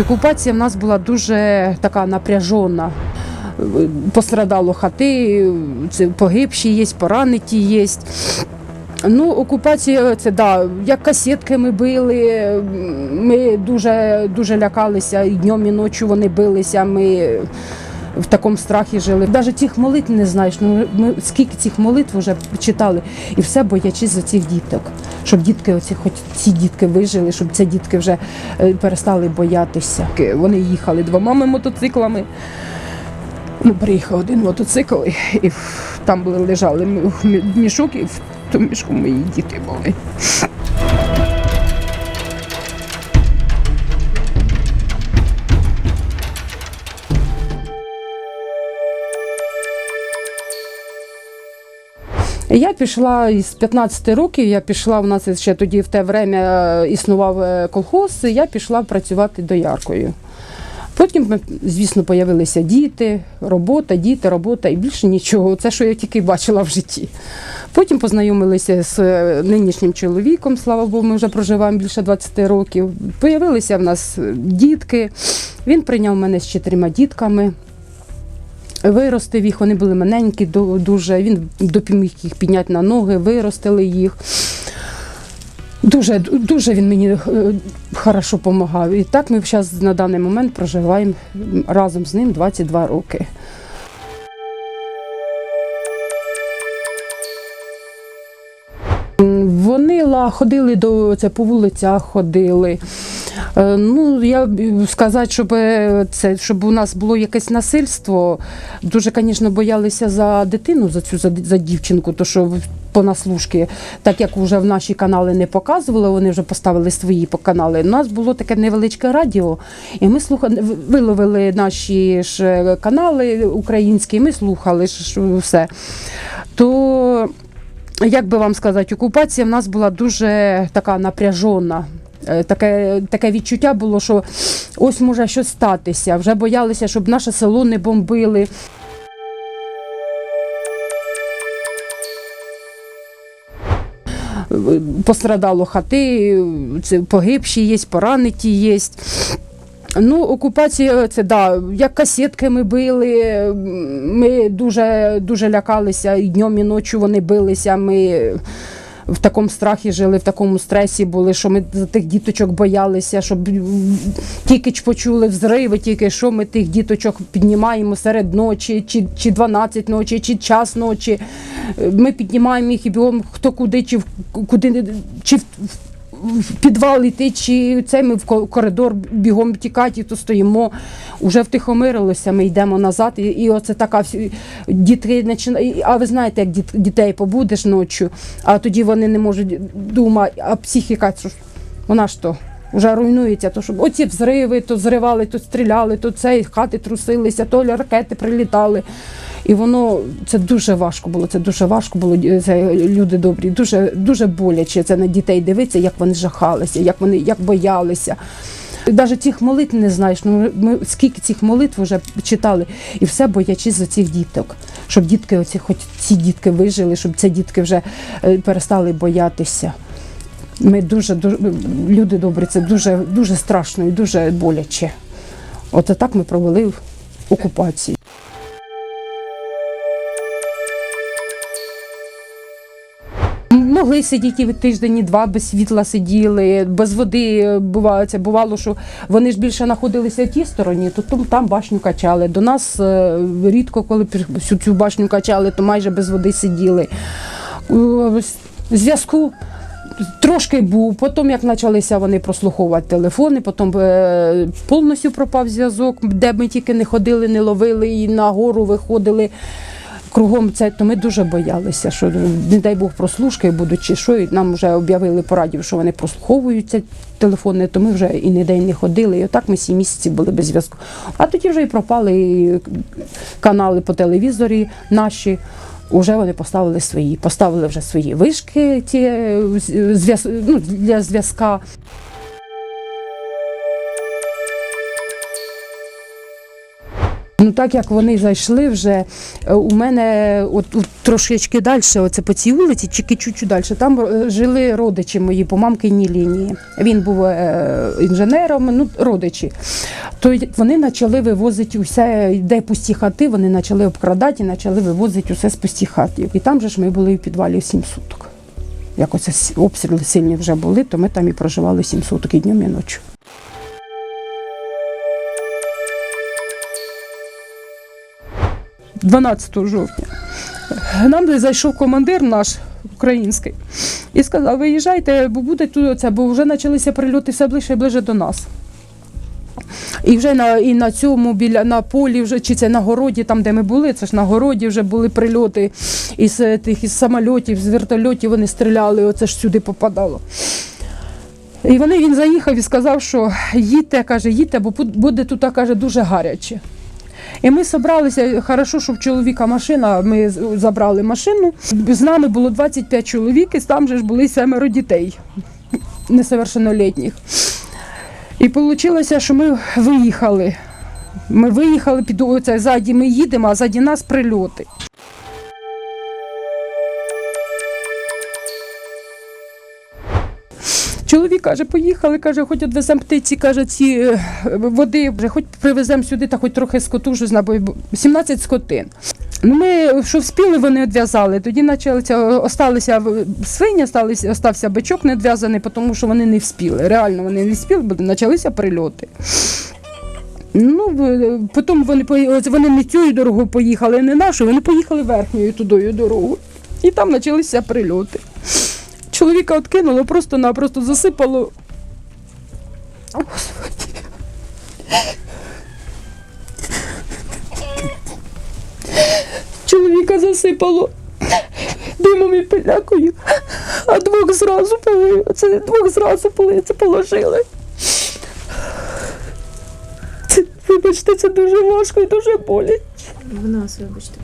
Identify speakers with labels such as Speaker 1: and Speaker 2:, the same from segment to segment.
Speaker 1: Окупація в нас була дуже така напряжена. Пострадало хати, це погибші є, поранені є. Ну, окупація це да, як касетки ми били. Ми дуже дуже лякалися, і днем, і ночі вони билися. Ми в такому страхі жили. Навіть цих молитв не знаєш. Ну ми скільки цих молитв вже читали, і все боячись за цих діток, щоб дітки, оці, хоч ці дітки вижили, щоб ці дітки вже е, перестали боятися. Вони їхали двома мотоциклами. Ну, приїхав один мотоцикл, і, там лежали мішок, і в тому мішку мої діти були. Я пішла із 15 років, я пішла, у нас ще тоді в те время е, існував е, колхоз, я пішла працювати дояркою. Потім, звісно, з'явилися діти, робота, діти, робота і більше нічого. Це, що я тільки бачила в житті. Потім познайомилися з е, нинішнім чоловіком, слава Богу, ми вже проживаємо більше 20 років. Появилися в нас е, дітки. Він прийняв мене з чотирма дітками. Виростив їх, вони були маленькі, ду- дуже. Він допоміг їх підняти на ноги, виростили їх. Дуже, дуже він мені е, хорошо допомагав. І так ми зараз на даний момент проживаємо разом з ним 22 роки. Вони ходили до це по вулицях, ходили. Е, Ну, я б- сказати, щоб е, це щоб у нас було якесь насильство. Дуже, звісно, боялися за дитину, за цю за, за дівчинку, то що понаслушки, так як вже в наші канали не показували, вони вже поставили свої канали. У нас було таке невеличке радіо, і ми слухали, виловили наші ж е, канали українські, і ми слухали ж все. То як би вам сказати, окупація в нас була дуже така напряжена. Е, Таке, таке відчуття було, що ось може щось статися. Вже боялися, щоб наше село не бомбили. Пострадало хати, погибші є, поранені є. Ну, окупація це да, як касетки ми били. Ми дуже дуже лякалися, і днем, і ночі вони билися. Ми в такому страхі жили, в такому стресі були, що ми за тих діточок боялися, щоб тільки ж почули взриви, тільки що ми тих діточок піднімаємо серед ночі, чи, чи 12 ночі, чи час ночі. Ми піднімаємо їх і бігом хто куди, чи в- куди, чи в в підвал йти, чи це ми в коридор бігом тікати, то стоїмо. Уже втихомирилося, ми йдемо назад, і, і оце така всі дітки починають. А ви знаєте, як діт, дітей побудеш ночі, а тоді вони не можуть думати, а психіка, вона ж то. Вже руйнується, то щоб оці взриви, то зривали, то стріляли, то це хати трусилися, то ракети прилітали. І воно це дуже важко було. Це дуже важко було. Це люди добрі, дуже дуже боляче. Це на дітей дивитися, як вони жахалися, як вони як боялися. Навіть цих молитв не знаєш. Ну ми скільки цих молитв вже читали, і все боячись за цих діток, щоб дітки, оці, хоч ці дітки вижили, щоб ці дітки вже е, перестали боятися. Ми дуже, дуже люди добрі, це дуже дуже страшно і дуже боляче. От так ми провели окупацію. Могли сидіти тиждень, два без світла сиділи, без води бувало, це бувало, що вони ж більше знаходилися в тій стороні, то там, башню качали. До нас е, рідко, коли всю цю башню качали, то майже без води сиділи. Е, Зв'язку трошки був. Потім, як почалися вони прослуховувати телефони, потім е, повністю пропав зв'язок, де ми тільки не ходили, не ловили і на гору виходили. Кругом це, то ми дуже боялися, що не дай Бог прослушки будуть чи що. І нам вже об'явили по радіо, що вони прослуховуються телефони, то ми вже і ніде не ходили. І отак ми сім місяців були без зв'язку. А тоді вже і пропали і канали по телевізорі наші. Уже вони поставили свої, поставили вже свої вишки ті, е, ну, для зв'язка. Ну так як вони зайшли вже, е, у мене от, от трошечки далі, оце по цій вулиці, тільки чуть-чуть далі, там е, жили родичі мої по мамкиній лінії. Він був е, інженером, ну родичі. То вони почали вивозити усе, де пусті хати, вони почали обкрадати і почали вивозити усе з пусті хати. І там же ж ми були в підвалі 7 суток. Як обстріли сильні вже були, то ми там і проживали 7 суток і днем, і ночі. 12 жовтня. Нам зайшов командир наш український і сказав: виїжджайте, бо буде тут оце, бо вже почалися прильоти все ближче і ближче до нас. І вже на, і на цьому біля на полі, вже чи це на городі, там де ми були, це ж на городі вже були прильоти із тих із самольотів, з вертольотів вони стріляли, оце ж сюди попадало. І вони він заїхав і сказав, що їдьте, каже, їдьте, бо буде тут каже, дуже гаряче. І ми зібралися, хорошо, що в чоловіка машина, ми забрали машину. З нами було 25 чоловік, і там же ж були семеро дітей несовершеннолітніх. І вийшло, що ми виїхали. Ми виїхали під оце ззаді ми їдемо, а ззаді нас прильоти. Каже, поїхали, каже, хоч відвеземо птиці, каже, ці е, води, вже хоч привеземо сюди, та хоч трохи скоту, що знабо 17 скотин. Ну, ми що вспіли, вони відв'язали. Тоді почалися, осталися свині, осталися, остався бичок не відв'язаний, тому що вони не вспіли. Реально вони не вспіли, бо почалися прильоти. Ну, потім вони, вони не цю дорогу поїхали, не нашу, вони поїхали верхньою тудою дорогою. І там почалися прильоти. Чоловіка откинуло, просто-напросто засипало. Господи. Чоловіка засипало димом і пилякою, а двох зразу поли. Це двох зразу поли, це положили. Це, вибачте, це дуже важко і дуже болить.
Speaker 2: В нас, вибачте.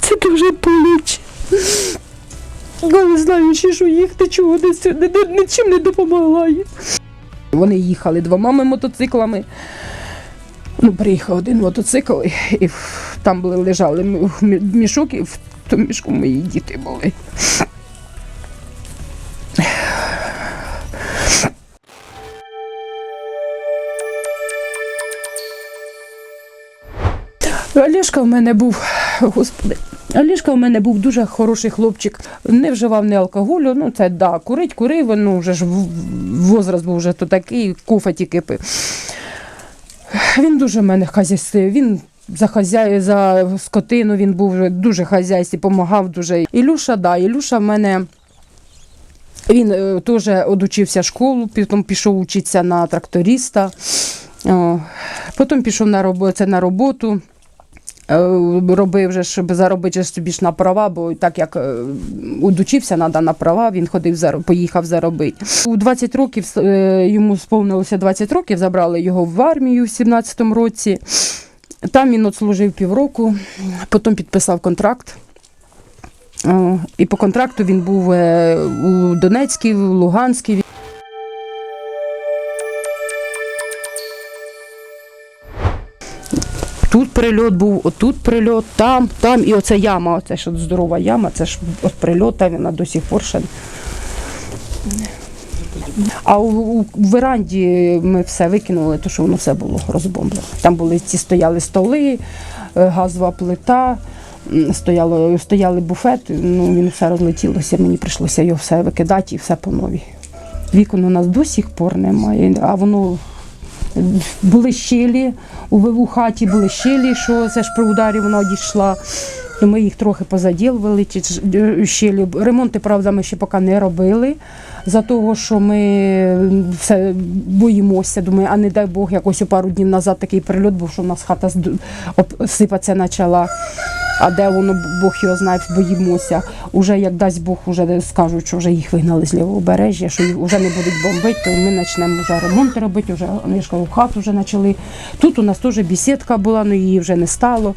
Speaker 1: Це дуже боляче. Але знаючи, що їх нічого не, нічим не допомагає. Вони їхали двома мотоциклами. Ну, приїхав один мотоцикл, і там були, лежали мішок, і в тому мішку мої діти були. Олешка в мене був, господи, Олешка в мене був дуже хороший хлопчик. Не вживав ні алкоголю. Ну це да, курить, курив, ну вже ж возраст був вже то такий, кофе тільки пив. Він дуже в мене хазяйствив. Він за хазяй, за скотину він був дуже хазяйський, допомагав дуже. Ілюша, да, Ілюша в мене. Він е, теж одучився школу, потім пішов вчитися на тракториста, потім пішов на роботу, це на роботу. Е, Робив вже, щоб заробити собі ж на права, бо так як е, удучився, треба на права, він ходив поїхав заробити. У 20 років е, йому сповнилося 20 років, забрали його в армію в 17-му році. Там він отслужив півроку, потім підписав контракт. І по контракту він був у Донецькій, в Луганській. Тут прильот був, отут прильот, там, там, і оця яма, оце ж от здорова яма, це ж від прильота, вона до сих пор ще. А у, у веранді ми все викинули, тому що воно все було розбомблено. Там були ці стояли столи, е, газова плита, стояло, стояли буфет, ну він все розлетілося, мені прийшлося його все викидати і все по новій. Вікон у нас до сих пор немає, а воно були щелі, у, у хаті були щелі, що це ж при ударі вона дійшла. І ми їх трохи позаділували, ті е, щелі. Ремонти, правда, ми ще поки не робили. За того, що ми все боїмося. Думаю, а не дай Бог, якось у пару днів назад такий прильот був, що в нас хата сипатися почала. А де воно, Бог його знає, боїмося. Уже як дасть Бог, уже скажуть, що вже їх вигнали з лівобережжя, що їх вже не будуть бомбити, то ми почнемо вже ремонт робити, вже ну, я хату вже почали. Тут у нас теж бесідка була, але її вже не стало.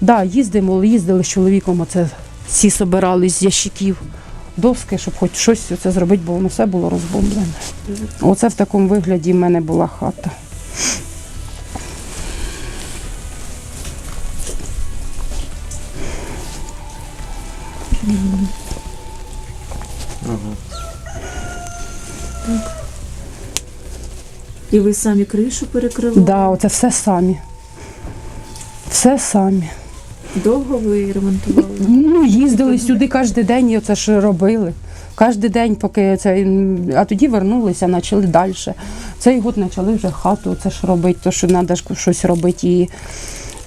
Speaker 1: Да, їздимо, їздили з чоловіком, оце всі собирали з ящиків доски, щоб хоч щось оце зробити, бо воно все було розбомблене. Оце в такому вигляді в мене була хата.
Speaker 2: І ви самі кришу перекрили?
Speaker 1: Да, оце все самі. Все самі.
Speaker 2: Довго ви ремонтували?
Speaker 1: Ну, їздили сюди кожен день і оце ж робили. Кожен день, поки це. А тоді вернулися, почали далі. Цей год почали вже хату це ж робити, то що треба щось робити і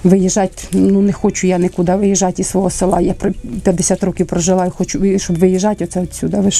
Speaker 1: виїжджати. Ну не хочу я нікуди виїжджати із свого села. Я при 50 років прожила і хочу, щоб виїжджати оце відсюди. Ви?